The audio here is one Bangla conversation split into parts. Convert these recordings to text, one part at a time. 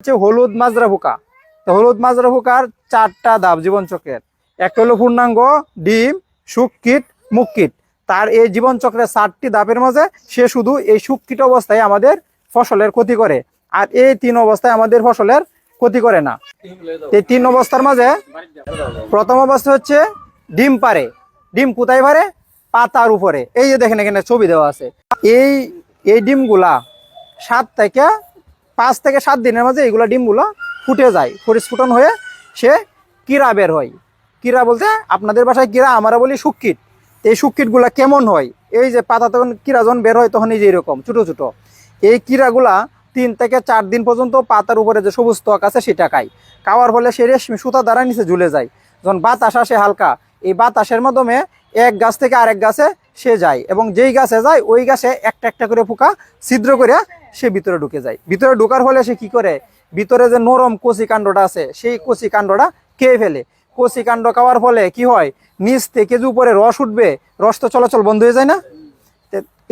হচ্ছে হলুদ মাজরা পোকা তো হলুদ মাজরা পোকার চারটা ধাপ জীবন চক্রের। একটা হলো পূর্ণাঙ্গ, ডিম সুকীট মুখকীট তার এই জীবন চক্রের চারটি ধাপের মাঝে সে শুধু এই সুকীট অবস্থায় আমাদের ফসলের ক্ষতি করে। আর এই তিন অবস্থায় আমাদের ফসলের ক্ষতি করে না। এই তিন অবস্থার মাঝে প্রথম অবস্থা হচ্ছে ডিম পারে ডিম কোথায় পারে পাতার উপরে। এই যে দেখেন এখানে ছবি দেওয়া আছে। এই এই ডিমগুলা সাত থেকে পাঁচ থেকে সাত দিনের মাঝে এইগুলা ডিমগুলো ফুটে যায়। পরিস্ফুটন হয়ে সে কিরা বের হয়। কিরা বলতে আপনাদের বাসায় কিরা, আমরা বলি সুক্ষিত এই সুক্ষিতগুলা কেমন হয়? এই যে পাতা তখন কিরা যখন বের হয় তখন এই যে এরকম, ছোটো ছোটো। এই কিরাগুলা তিন থেকে চার দিন পর্যন্ত পাতার উপরে যে সবুজ ত্বক আছে সেটা খায়। খাওয়ার ফলে সে রেশমি সুতা দ্বারা নিচে ঝুলে যায়। যখন বাতাস আসে হালকা এই বাতাসের মাধ্যমে এক গাছ থেকে আরেক গাছে সে যায় এবং যেই গাছে যায়, ওই গাছে একটা একটা করে পোকা ছিদ্র করে সে ভিতরে ঢুকে যায়। ভিতরে ঢোকার ফলে সে কি করে? ভিতরে যে নরম কচি কাণ্ডটা আছে, সেই কচি কাণ্ডটা খেয়ে ফেলে। কচি কাণ্ড খাওয়ার ফলে কি হয়? নিচ থেকে যে উপরে রস উঠবে, রস তো চলাচল বন্ধ হয়ে যায় না।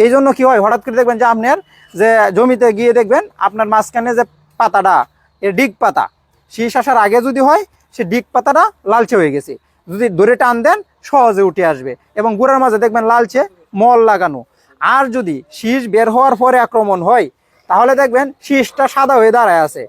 এই জন্য কি হয়? হঠাৎ করে দেখবেন যে আপনার যে জমিতে গিয়ে দেখবেন, আপনার মাঝখানে যে পাতাটা, এ ডিগ পাতা শীষ আসার আগে যদি হয়, সে ডিগ পাতাটা লালচে হয়ে গেছে। যদি ধরে টান দেন, সহজে উঠে আসবে। এবং গুড়ার মাঝে দেখবেন লালচে মল লাগানো। আর যদি শীষ বের হওয়ার পরে আক্রমণ হয়, তাহলে দেখবেন শীষটা সাদা হয়ে দাঁড়ায় আছে।